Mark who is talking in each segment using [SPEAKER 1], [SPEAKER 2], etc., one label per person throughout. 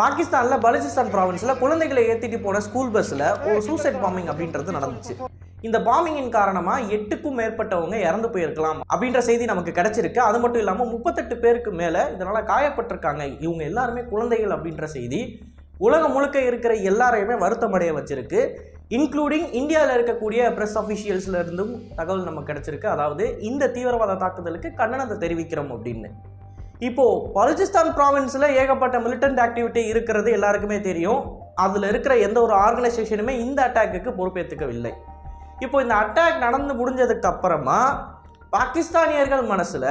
[SPEAKER 1] பாகிஸ்தானில் பலுச்சிஸ்தான் ப்ராவின்ஸில் குழந்தைகளை ஏற்றிட்டு போன ஸ்கூல் பஸ்ஸில் ஒரு சூசைட் பாம்பிங் அப்படின்றது நடந்துச்சு. இந்த பாம்பிங்கின் காரணமாக எட்டுக்கும் மேற்பட்டவங்க இறந்து போயிருக்கலாம் அப்படின்ற செய்தி நமக்கு கிடைச்சிருக்கு. அது மட்டும் இல்லாமல் முப்பத்தெட்டு பேருக்கு மேலே இதனால் காயப்பட்டிருக்காங்க. இவங்க எல்லாருமே குழந்தைகள் அப்படின்ற செய்தி உலகம் முழுக்க இருக்கிற எல்லாரையுமே வருத்தமடைய வச்சிருக்கு. இன்க்ளூடிங் இந்தியாவில் இருக்கக்கூடிய ப்ரெஸ் அஃபிஷியல்ஸ்ல இருந்தும் தகவல் நமக்கு கிடைச்சிருக்கு. அதாவது இந்த தீவிரவாத தாக்குதலுக்கு கண்டனத்தை தெரிவிக்கிறோம் அப்படின்னு. இப்போ பலுச்சிஸ்தான் ப்ராவின்ஸில் ஏகப்பட்ட மிலிட்டன்ட் ஆக்டிவிட்டி இருக்கிறது எல்லாருக்குமே தெரியும். அதில் இருக்கிற எந்த ஒரு ஆர்கனைசேஷனுமே இந்த அட்டாக்கு பொறுப்பேற்றுக்கவில்லை. இப்போ இந்த அட்டாக் நடந்து முடிஞ்சதுக்கு அப்புறமா பாகிஸ்தானியர்கள் மனசில்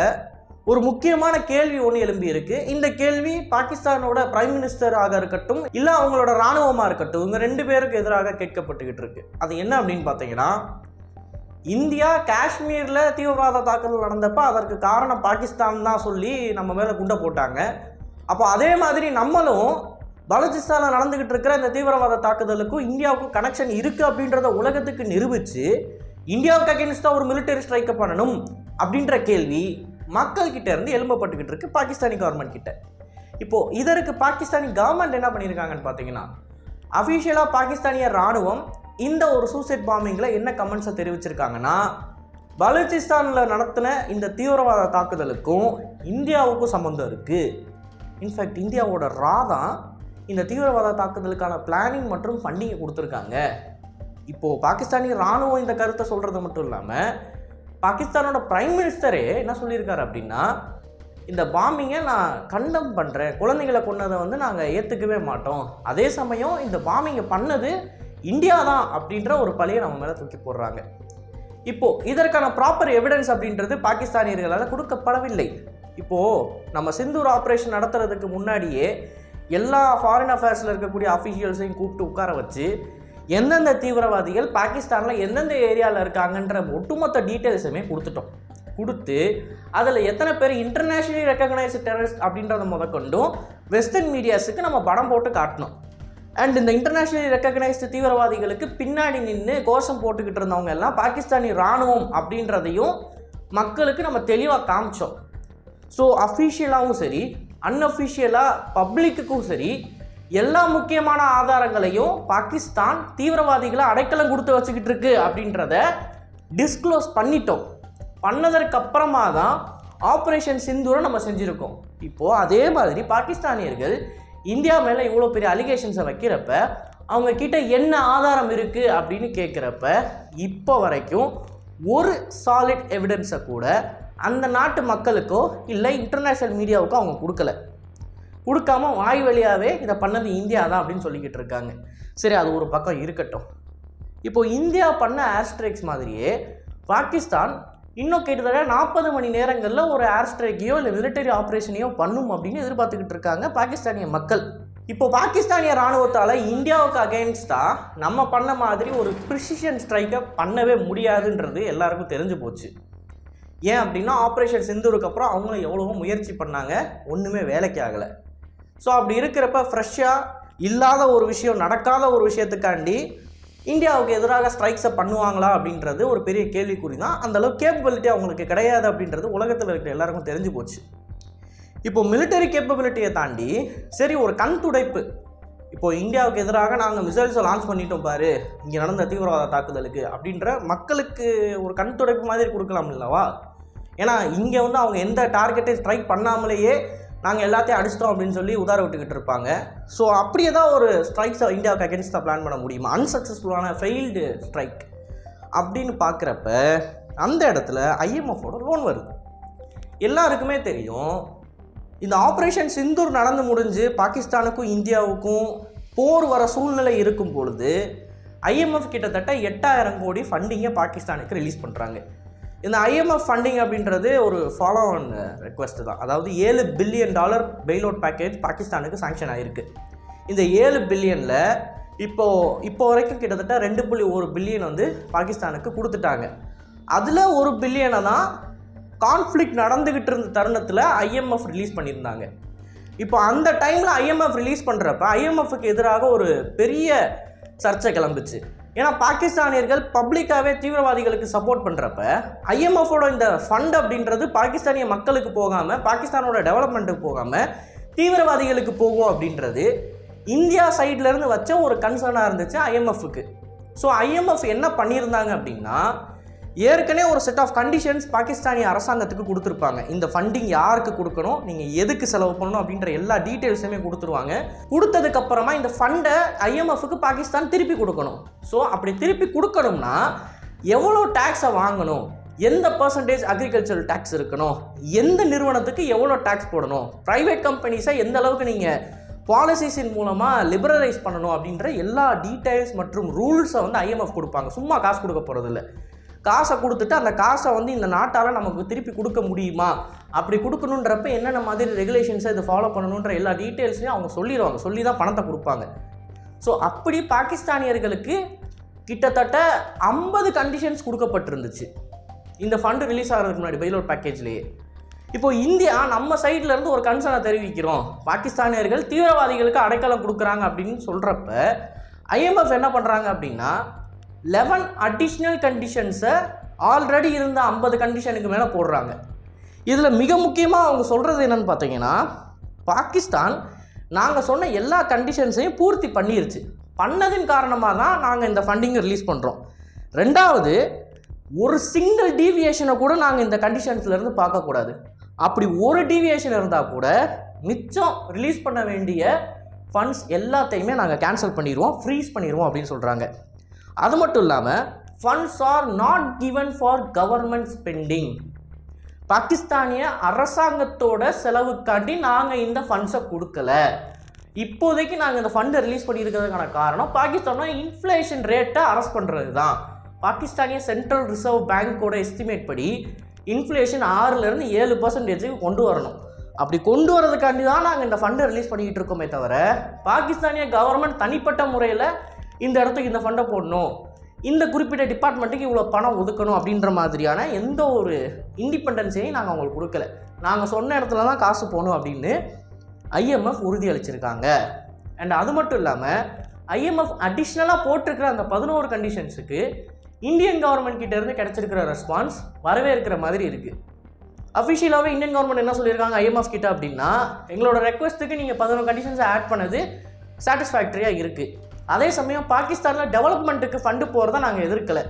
[SPEAKER 1] ஒரு முக்கியமான கேள்வி ஒன்று எழும்பி இருக்கு. இந்த கேள்வி பாகிஸ்தானோட பிரைம் மினிஸ்டராக இருக்கட்டும் இல்லை அவங்களோட இராணுவமாக இருக்கட்டும் இவங்க ரெண்டு பேருக்கு எதிராக கேட்கப்பட்டுக்கிட்டு இருக்கு. அது என்ன அப்படின்னு பார்த்தீங்கன்னா இந்தியா காஷ்மீரில் தீவிரவாத தாக்குதல் நடந்தப்போ அதற்கு காரணம் பாகிஸ்தான் தான் சொல்லி நம்ம மேலே குண்டை போட்டாங்க. அப்போ அதே மாதிரி நம்மளும் பலுச்சிஸ்தானில் நடந்துக்கிட்டு இருக்கிற இந்த தீவிரவாத தாக்குதலுக்கும் இந்தியாவுக்கும் கனெக்ஷன் இருக்குது அப்படின்றத உலகத்துக்கு நிரூபித்து இந்தியாவுக்கு அகேன்ஸ்டாக ஒரு மிலிட்டரி ஸ்ட்ரைக்கை பண்ணணும் அப்படின்ற கேள்வி மக்கள்கிட்ட இருந்து எழும்பப்பட்டுக்கிட்டு இருக்கு பாகிஸ்தானி கவர்மெண்ட் கிட்ட. இப்போது இதற்கு பாகிஸ்தானி கவர்மெண்ட் என்ன பண்ணியிருக்காங்கன்னு பார்த்தீங்கன்னா அஃபிஷியலாக பாகிஸ்தானிய ராணுவம் இந்த ஒரு சூசைட் பாம்பிங்கில் என்ன கமெண்ட்ஸை தெரிவிச்சிருக்காங்கன்னா பலூச்சிஸ்தானில் நடத்தின இந்த தீவிரவாத தாக்குதலுக்கும் இந்தியாவுக்கும் சம்மந்தம் இருக்குது இன்ஃபேக்ட் இந்தியாவோட ரா தான் இந்த தீவிரவாத தாக்குதலுக்கான பிளானிங் மற்றும் ஃபண்டிங்கை கொடுத்துருக்காங்க. இப்போது பாகிஸ்தானி ராணுவம் இந்த கருத்தை சொல்கிறது மட்டும் இல்லாமல் பாகிஸ்தானோட பிரைம் மினிஸ்டரே என்ன சொல்லியிருக்காரு அப்படின்னா இந்த பாம்பிங்கை நான் கண்டம் பண்ணுறேன் குழந்தைங்களை கொன்னதை வந்து நாங்கள் ஏற்றுக்கவே மாட்டோம். அதே சமயம் இந்த பாம்பிங்கை பண்ணது இந்தியா தான் அப்படின்ற ஒரு பழியை நம்ம மேலே தூக்கி போடுறாங்க. இப்போது இதற்கான ப்ராப்பர் எவிடன்ஸ் அப்படின்றது பாகிஸ்தானியர்களால் கொடுக்கப்படவில்லை. இப்போது நம்ம சிந்தூர் ஆப்ரேஷன் நடத்துறதுக்கு முன்னாடியே எல்லா ஃபாரின் அஃபேர்ஸில் இருக்கக்கூடிய அஃபிஷியல்ஸையும் கூப்பிட்டு உட்கார வச்சு எந்தெந்த தீவிரவாதிகள் பாகிஸ்தானில் எந்தெந்த ஏரியாவில் இருக்காங்கன்ற ஒட்டுமொத்த டீட்டெயில்ஸுமே கொடுத்துட்டோம். கொடுத்து அதில் எத்தனை பேர் இன்டர்நேஷ்னலி ரெக்கக்னைஸ்டு டெரரிஸ்ட் அப்படின்றத முதற்கொண்டும் வெஸ்டர்ன் மீடியாஸுக்கு நம்ம படம் போட்டு காட்டணும். அண்ட் இந்த இன்டர்நேஷ்னலி ரெக்கக்னைஸ்டு தீவிரவாதிகளுக்கு பின்னாடி நின்று கோஷம் போட்டுக்கிட்டு இருந்தவங்க எல்லாம் பாகிஸ்தானி இராணுவம் அப்படின்றதையும் மக்களுக்கு நம்ம தெளிவாக காமிச்சோம். ஸோ அஃபிஷியலாகவும் சரி அன்அஃபிஷியலாக பப்ளிக்குக்கும் சரி எல்லா முக்கியமான ஆதாரங்களையும் பாகிஸ்தான் தீவிரவாதிகளை அடைக்கலம் கொடுத்து வச்சுக்கிட்டு இருக்கு அப்படின்றத டிஸ்க்ளோஸ் பண்ணிட்டோம். பண்ணதற்கப்புறமா தான் ஆப்ரேஷன் சிந்தூரை நம்ம செஞ்சுருக்கோம். இப்போது அதே மாதிரி பாகிஸ்தானியர்கள் இந்தியா மேலே இவ்வளோ பெரிய அலிகேஷன்ஸை வைக்கிறப்ப அவங்க கிட்ட என்ன ஆதாரம் இருக்குது அப்படின்னு கேட்குறப்ப இப்போ வரைக்கும் ஒரு சாலிட் எவிடன்ஸை கூட அந்த நாட்டு மக்களுக்கோ இல்லை இன்டர்நேஷ்னல் மீடியாவுக்கோ அவங்க கொடுக்கல. கொடுக்காம வாய் வழியாகவே இதை பண்ணது இந்தியா தான் அப்படின்னு சொல்லிக்கிட்டு இருக்காங்க. சரி அது ஒரு பக்கம் இருக்கட்டும். இப்போது இந்தியா பண்ண ஏர் மாதிரியே பாகிஸ்தான் இன்னும் கிட்டத்தட்ட நாற்பது மணி நேரங்களில் ஒரு ஏர் ஸ்ட்ரைக்கையோ இல்லை மிலிட்டரி ஆப்ரேஷனையோ பண்ணும் அப்படின்னு எதிர்பார்த்துக்கிட்டு இருக்காங்க பாகிஸ்தானிய மக்கள். இப்போ பாகிஸ்தானிய ராணுவத்தால் இந்தியாவுக்கு அகெயின்ஸ்டாக நம்ம பண்ண மாதிரி ஒரு ப்ரிசிஷன் ஸ்ட்ரைக்கை பண்ணவே முடியாதுன்றது எல்லாருக்கும் தெரிஞ்சு போச்சு. ஏன் அப்படின்னா ஆப்ரேஷன் சிந்தூருக்கு அப்புறம் அவங்களும் எவ்வளவோ முயற்சி பண்ணாங்க ஒன்றுமே வேலைக்கு ஆகலை. ஸோ அப்படி இருக்கிறப்ப ஃப்ரெஷ்ஷாக இல்லாத ஒரு விஷயம் நடக்காத ஒரு விஷயத்துக்காண்டி இந்தியாவுக்கு எதிராக ஸ்ட்ரைக்ஸை பண்ணுவாங்களா அப்படின்றது ஒரு பெரிய கேள்விக்குறி தான் அந்தளவு கேப்பபிலிட்டி அவங்களுக்கு கிடையாது அப்படின்றது உலகத்தில் இருக்கிற எல்லாருக்கும் தெரிஞ்சு போச்சு. இப்போ மிலிட்டரி கேப்பபிலிட்டியை தாண்டி சரி ஒரு கண் துடைப்பு. இப்போ இந்தியாவுக்கு எதிராக நாங்கள் மிசைல்ஸை லான்ச் பண்ணிட்டோம் பாரு இங்கே நடந்த தீவிரவாத தாக்குதலுக்கு அப்படின்ற மக்களுக்கு ஒரு கண் துடைப்பு மாதிரி கொடுக்கலாம் இல்லவா ஏன்னா இங்கே வந்து அவங்க எந்த டார்கெட்டையும் ஸ்ட்ரைக் பண்ணாமலேயே நாங்கள் எல்லாத்தையும் அடிச்சிட்டோம் அப்படின்னு சொல்லி உதார விட்டுக்கிட்டு இருப்பாங்க. ஸோ அப்படியே தான் ஒரு ஸ்ட்ரைக்ஸை இந்தியாவுக்கு அகேன்ஸ்டாக பிளான் பண்ண முடியுமா? அன்சக்ஸஸ்ஃபுல்லான ஃபெயில்டு ஸ்ட்ரைக் அப்படின்னு பார்க்குறப்ப அந்த இடத்துல ஐஎம்எஃபோட லோன் வருது. எல்லாருக்குமே தெரியும் இந்த ஆப்ரேஷன் சிந்தூர் நடந்து முடிஞ்சு பாகிஸ்தானுக்கும் இந்தியாவுக்கும் போர் வர சூழ்நிலை இருக்கும் பொழுது ஐஎம்எஃப் கிட்டத்தட்ட எட்டாயிரம் கோடி ஃபண்டிங்கை பாகிஸ்தானுக்கு ரிலீஸ் பண்ணுறாங்க இந்த ஐஎம்எஃப் ஃபண்டிங் அப்படின்றது ஒரு ஃபாலோ ஆன் ரெக்வஸ்ட் தான். அதாவது ஏழு billion dollar bail out package பாகிஸ்தானுக்கு சாங்ஷன் ஆகிருக்கு இந்த ஏழு பில்லியனில் இப்போது இப்போ வரைக்கும் கிட்டத்தட்ட ரெண்டு புள்ளி ஒரு பில்லியன் வந்து பாகிஸ்தானுக்கு கொடுத்துட்டாங்க. அதில் ஒரு பில்லியனை தான் கான்ஃப்ளிக் நடந்துக்கிட்டு இருந்த தருணத்தில் ஐஎம்எஃப் ரிலீஸ் பண்ணியிருந்தாங்க. இப்போ அந்த டைமில் ஐஎம்எஃப் ரிலீஸ் பண்ணுறப்ப ஐஎம்எஃப்க்கு எதிராக ஒரு பெரிய சர்ச்சை கிளம்புச்சு. ஏன்னா பாகிஸ்தானியர்கள் பப்ளிக்காகவே தீவிரவாதிகளுக்கு சப்போர்ட் பண்ணுறப்ப ஐஎம்எஃபோட இந்த ஃபண்ட் அப்படின்றது பாகிஸ்தானிய மக்களுக்கு போகாமல் பாகிஸ்தானோட டெவலப்மெண்ட்டுக்கு போகாமல் தீவிரவாதிகளுக்கு போகும் அப்படின்றது இந்தியா சைட்லேருந்து வச்ச ஒரு கன்சர்னாக இருந்துச்சு ஐஎம்எஃப்க்கு ஸோ ஐஎம்எஃப் என்ன பண்ணியிருந்தாங்க அப்படின்னா ஏற்கனவே ஒரு செட் ஆஃப் கண்டிஷன்ஸ் பாகிஸ்தானி அரசாங்கத்துக்கு கொடுத்துருப்பாங்க. இந்த ஃபண்டிங் யாருக்கு கொடுக்கணும்? நீங்கள் எதுக்கு செலவு பண்ணணும்? அப்படின்ற எல்லா டீட்டெயில்ஸுமே கொடுத்துருவாங்க. கொடுத்ததுக்கு அப்புறமா இந்த ஃபண்டை ஐஎம்எஃப்க்கு பாகிஸ்தான் திருப்பி கொடுக்கணும். ஸோ அப்படி திருப்பி கொடுக்கணும்னா எவ்வளோ டேக்ஸை வாங்கணும்? எந்த பர்சன்டேஜ் அக்ரிகல்ச்சரல் டேக்ஸ் இருக்கணும்? எந்த நிறுவனத்துக்கு எவ்வளோ டேக்ஸ் போடணும்? ப்ரைவேட் கம்பெனிஸை எந்த அளவுக்கு நீங்கள் பாலிசிஸின் மூலமாக லிபரலைஸ் பண்ணணும்? அப்படின்ற எல்லா டீட்டெயில்ஸ் மற்றும் ரூல்ஸை வந்து ஐஎம்எஃப் கொடுப்பாங்க. சும்மா காசு கொடுக்க போகிறதில்ல காசை கொடுத்துட்டு அந்த காசை வந்து இந்த நாட்டால் நமக்கு திருப்பி கொடுக்க முடியுமா? அப்படி கொடுக்கணுன்றப்ப என்னென்ன மாதிரி ரெகுலேஷன்ஸை இதை ஃபாலோ பண்ணணுன்ற எல்லா டீட்டெயில்ஸையும் அவங்க சொல்லிடுவாங்க. சொல்லி தான் பணத்தை கொடுப்பாங்க. ஸோ அப்படி பாகிஸ்தானியர்களுக்கு கிட்டத்தட்ட ஐம்பது கண்டிஷன்ஸ் கொடுக்கப்பட்டிருந்துச்சு. இந்த ஃபண்டு ரிலீஸ் ஆகிறதுக்கு முன்னாடி பைலோட் பேக்கேஜ்லேயே இப்போ இந்தியா நம்ம சைட்லேருந்து ஒரு கன்சர்னை தெரிவிக்கிறோம். பாகிஸ்தானியர்கள் தீவிரவாதிகளுக்கு அடைக்கலம் கொடுக்குறாங்க அப்படின்னு சொல்கிறப்ப ஐஎம்எஃப் என்ன பண்ணுறாங்க அப்படின்னா லெவன் அடிஷ்னல் கண்டிஷன்ஸை ஆல்ரெடி இருந்த ஐம்பது கண்டிஷனுக்கு மேலே போடுறாங்க. இதில் மிக முக்கியமாக அவங்க சொல்கிறது என்னன்னு பார்த்தீங்கன்னா பாகிஸ்தான் நாங்கள் சொன்ன எல்லா கண்டிஷன்ஸையும் பூர்த்தி பண்ணிருச்சு. பண்ணதின் காரணமாக தான் நாங்கள் இந்த ஃபண்டிங்கை ரிலீஸ் பண்ணுறோம் ரெண்டாவது ஒரு சிங்கிள் டீவியேஷனை கூட நாங்கள் இந்த கண்டிஷன்ஸ்லேருந்து பார்க்கக்கூடாது அப்படி ஒரு டீவியேஷன் இருந்தால் கூட மிச்சம் ரிலீஸ் பண்ண வேண்டிய ஃபண்ட்ஸ் எல்லாத்தையுமே நாங்கள் கேன்சல் பண்ணிடுவோம் ஃப்ரீஸ் பண்ணிடுவோம் அப்படின்னு சொல்கிறாங்க அது மட்டும் இல்லாமல் funds are not given for government spending பாகிஸ்தானிய அரசாங்கத்தோட செலவுக்காண்டி நாங்கள் இந்த ஃபண்ட்ஸை கொடுக்கல. இப்போதைக்கு நாங்கள் இந்த ஃபண்டை ரிலீஸ் பண்ணியிருக்கிறதுக்கான காரணம் பாகிஸ்தானோட இன்ஃப்ளேஷன் ரேட்டை அரஸ்ட் பண்ணுறது தான் பாகிஸ்தானிய சென்ட்ரல் ரிசர்வ் பேங்க்கோட எஸ்டிமேட் படி இன்ஃப்ளேஷன் ஆறுலேருந்து ஏழு பர்சன்டேஜுக்கு கொண்டு வரணும். அப்படி கொண்டு வரதுக்காண்டி தான் நாங்கள் இந்த ஃபண்டை ரிலீஸ் பண்ணிக்கிட்டு இருக்கோமே தவிர பாகிஸ்தானிய கவர்மெண்ட் தனிப்பட்ட முறையில் இந்த இடத்துக்கு இந்த ஃபண்டை போடணும். இந்த குறிப்பிட்ட டிபார்ட்மெண்ட்டுக்கு இவ்வளோ பணம் ஒதுக்கணும் அப்படின்ற மாதிரியான எந்த ஒரு இண்டிபெண்டன்ஸையும் நாங்கள் அவங்களுக்கு கொடுக்கல. நாங்கள் சொன்ன இடத்துல தான் காசு போகணும் அப்படின்னு ஐஎம்எஃப் உறுதியளிச்சிருக்காங்க. அண்ட் அது மட்டும் இல்லாமல் ஐஎம்எஃப் அடிஷ்னலாக போட்டிருக்கிற அந்த பதினோரு கண்டிஷன்ஸுக்கு இந்தியன் கவர்மெண்ட் கிட்டேருந்து கிடச்சிருக்கிற ரெஸ்பான்ஸ் ரெஸ்பான்ஸ் வரவேற்கிற மாதிரி இருக்குது அஃபிஷியலாகவே இந்தியன் கவர்மெண்ட் என்ன சொல்லியிருக்காங்க ஐஎம்எஃப் கிட்ட அப்படின்னா எங்களோட ரெக்வஸ்ட்டுக்கு நீங்கள் பதினொரு கண்டிஷன்ஸை ஆட் பண்ணது சாட்டிஸ்ஃபேக்டரியாக இருக்குது அதே சமயம் பாகிஸ்தானில் டெவலப்மெண்ட்டுக்கு ஃபண்டு போகிறத நாங்கள் எதிர்க்கலை.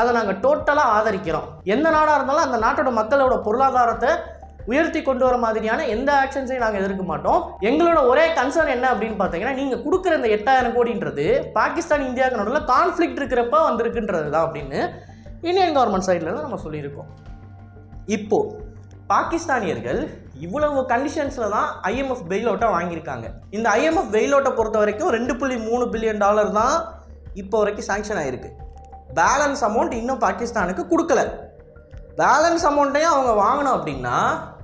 [SPEAKER 1] அதை நாங்கள் டோட்டலாக ஆதரிக்கிறோம். எந்த நாடாக இருந்தாலும் அந்த நாட்டோட மக்களோட பொருளாதாரத்தை உயர்த்தி கொண்டு வர மாதிரியான எந்த ஆக்ஷன்ஸையும் நாங்கள் எதிர்க்க மாட்டோம். எங்களோட ஒரே கன்சர்ன் என்ன அப்படின்னு பார்த்தீங்கன்னா நீங்கள் கொடுக்குற இந்த எட்டாயிரம் கோடின்றது பாகிஸ்தான் இந்தியாவுக்கு நடுவில் கான்ஃப்ளிக்ட் இருக்கிறப்ப வந்திருக்குன்றது தான் அப்படின்னு இந்தியன் கவர்மெண்ட் சைட்லேருந்து நம்ம சொல்லியிருக்கோம். இப்போது பாகிஸ்தானியர்கள் இவ்வளவு கண்டிஷன்ஸில் தான் ஐஎம்எஃப் பெயில் அவுட்டை வாங்கியிருக்காங்க. இந்த ஐஎம்எஃப் பெயில் அவுட்டை பொறுத்த வரைக்கும் ரெண்டு புள்ளி மூணு பில்லியன் டாலர் தான் இப்போ வரைக்கும் சாங்ஷன் ஆகிருக்கு பேலன்ஸ் அமௌண்ட் இன்னும் பாகிஸ்தானுக்கு கொடுக்கல. பேலன்ஸ் அமௌண்ட்டையும் அவங்க வாங்கினோம் அப்படின்னா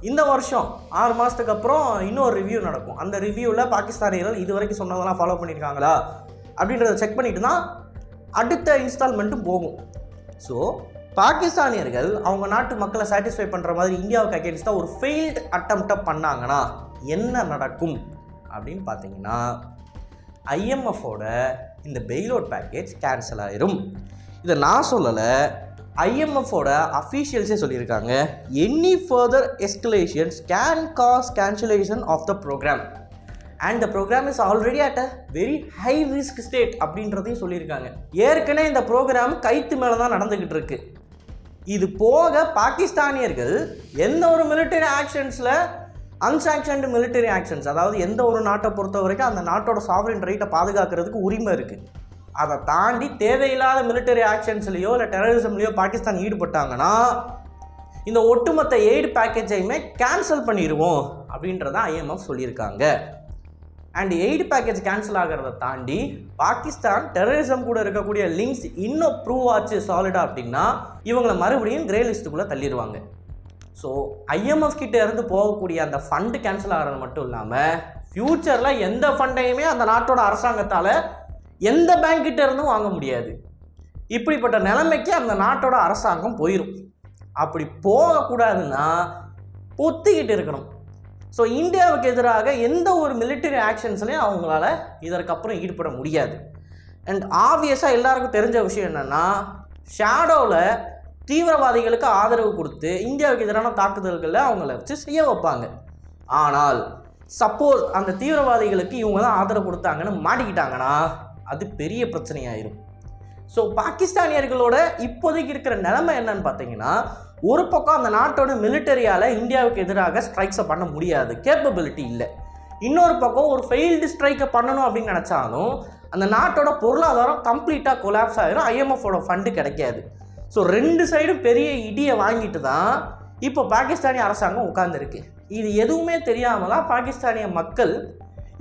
[SPEAKER 1] இந்த வருஷம் ஆறு மாதத்துக்கு அப்புறம் இன்னொரு ரிவ்யூ நடக்கும். அந்த ரிவ்யூவில் பாகிஸ்தானியர்கள் இது வரைக்கும் சொன்னதெல்லாம் ஃபாலோ பண்ணியிருக்காங்களா? அப்படின்றத செக் பண்ணிட்டு தான் அடுத்த இன்ஸ்டால்மெண்ட்டும் போகும். ஸோ பாகிஸ்தானியர்கள் அவங்க நாட்டு மக்களை சாட்டிஸ்ஃபை பண்ணுற மாதிரி இந்தியாவுக்கு அகேன்ஸ்டாக ஒரு ஃபெயில்டு அட்டம்ப்டை பண்ணாங்கன்னா என்ன நடக்கும் அப்படின்னு பார்த்தீங்கன்னா ஐஎம்எஃபோட இந்த பெயிலோட் பேக்கேஜ் கேன்சல் ஆயிரும். இதை நான் சொல்லலை. ஐஎம்எஃபோட அஃபீஷியல்ஸே சொல்லியிருக்காங்க any further escalations can cause cancellation of the program and the program is already at a very high risk state அப்படின்றதையும் சொல்லியிருக்காங்க. ஏற்கனவே இந்த ப்ரோக்ராம் கைத்து மேலே தான் நடந்துக்கிட்டு இருக்குது இது போக பாகிஸ்தானியர்கள் எந்த ஒரு மிலிட்டரி ஆக்ஷன்ஸில் அன்சாங்ஷன்டு மிலிட்டரி ஆக்ஷன்ஸ் அதாவது எந்த ஒரு நாட்டை பொறுத்த வரைக்கும் அந்த நாட்டோட சாவரின் ரைட்டை பாதுகாக்கிறதுக்கு உரிமை இருக்குது அதை தாண்டி தேவையில்லாத மிலிட்டரி ஆக்ஷன்ஸ்லேயோ இல்லை டெரரிசம்லேயோ பாகிஸ்தான் ஈடுபட்டாங்கன்னா இந்த ஒட்டுமொத்த எய்டு பேக்கேஜையுமே கேன்சல் பண்ணிடுவோம் அப்படின்றத ஐஎம்எஃப் சொல்லியிருக்காங்க. அண்ட் எய்டு பேக்கேஜ் கேன்சல் ஆகிறத தாண்டி பாகிஸ்தான் டெரரிசம் கூட இருக்கக்கூடிய லிங்க்ஸ் இன்னும் ப்ரூவ் ஆச்சு சாலிடா அப்படின்னா இவங்களை மறுபடியும் கிரே லிஸ்ட்டுக்குள்ளே தள்ளிடுவாங்க. ஸோ ஐஎம்எஃப் கிட்டே இருந்து போகக்கூடிய அந்த ஃபண்டு கேன்சல் ஆகிறது மட்டும் இல்லாமல் ஃப்யூச்சரில் எந்த ஃபண்டையுமே அந்த நாட்டோட அரசாங்கத்தால் எந்த பேங்க் கிட்ட இருந்தும் வாங்க முடியாது. இப்படிப்பட்ட நிலைமைக்கு அந்த நாட்டோட அரசாங்கம் போயிடும் அப்படி போகக்கூடாதுன்னா பொத்திக்கிட்டு இருக்கணும். ஸோ இந்தியாவுக்கு எதிராக எந்த ஒரு மிலிட்டரி ஆக்ஷன்ஸ்லையும் அவங்களால இதற்கப்புறம் ஈடுபட முடியாது. அண்ட் ஆப்வியஸாக எல்லாருக்கும் தெரிஞ்ச விஷயம் என்னென்னா ஷேடோவில் தீவிரவாதிகளுக்கு ஆதரவு கொடுத்து இந்தியாவுக்கு எதிரான தாக்குதல்களை அவங்கள வச்சு செய்ய வைப்பாங்க. ஆனால் சப்போஸ் அந்த தீவிரவாதிகளுக்கு இவங்க தான் ஆதரவு கொடுத்தாங்கன்னு மாட்டிக்கிட்டாங்கன்னா அது பெரிய பிரச்சனையாயிரும். ஸோ பாகிஸ்தானியர்களோட இப்போதைக்கு இருக்கிற நிலைமை என்னன்னு பார்த்தீங்கன்னா ஒரு பக்கம் அந்த நாட்டோட மிலிட்டரியால் இந்தியாவுக்கு எதிராக ஸ்ட்ரைக்ஸை பண்ண முடியாது. கேப்பபிலிட்டி இல்லை. இன்னொரு பக்கம் ஒரு ஃபெயில்டு ஸ்ட்ரைக்கை பண்ணணும் அப்படின்னு நினச்சாலும் அந்த நாட்டோட பொருளாதாரம் கம்ப்ளீட்டாக கொலாப்ஸ் ஆகிரும் ஐஎம்எஃபோட ஃபண்டு கிடைக்காது. ஸோ ரெண்டு சைடும் பெரிய இடியை வாங்கிட்டு தான் இப்போ பாகிஸ்தானிய அரசாங்கம் உட்காந்துருக்கு இது எதுவுமே தெரியாமல் தான் பாகிஸ்தானிய மக்கள்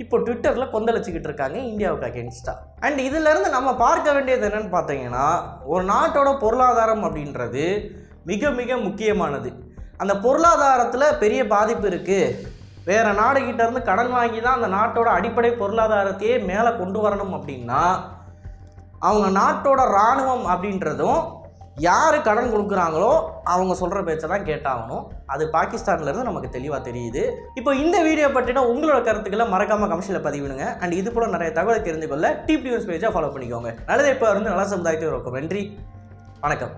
[SPEAKER 1] இப்போ ட்விட்டரில் கொந்தளிச்சுக்கிட்டு இருக்காங்க இந்தியாவுக்கு அகேன்ஸ்டாக அண்ட் இதிலேருந்து நம்ம பார்க்க வேண்டியது என்னென்னு பார்த்தீங்கன்னா ஒரு நாட்டோட பொருளாதாரம் அப்படின்றது மிக மிக முக்கியமானது. அந்த பொருளாதாரத்தில் பெரிய பாதிப்பு இருக்குது வேறு நாடுகிட்ட இருந்து கடன் வாங்கி தான் அந்த நாட்டோட அடிப்படை பொருளாதாரத்தையே மேலே கொண்டு வரணும் அப்படின்னா அவங்க நாட்டோட இராணுவம் அப்படின்றதும் யார் கடன் கொடுக்குறாங்களோ அவங்க சொல்கிற பேச்சை தான் கேட்டாகணும். அது பாகிஸ்தான்லேருந்து நமக்கு தெளிவாக தெரியுது. இப்போ இந்த வீடியோ பற்றினா உங்களோட கருத்துக்களை மறக்காமல் கமிஷனில் பதிவிடுங்க. அண்ட் இது போல் நிறைய தகவலை தெரிந்து கொள்ள டிப் நியூஸ் பேஜை ஃபாலோ பண்ணிக்கோங்க. நல்லதை இப்போ வந்து நல்ல சமுதாயத்தை இருக்கும் நன்றி. வணக்கம்.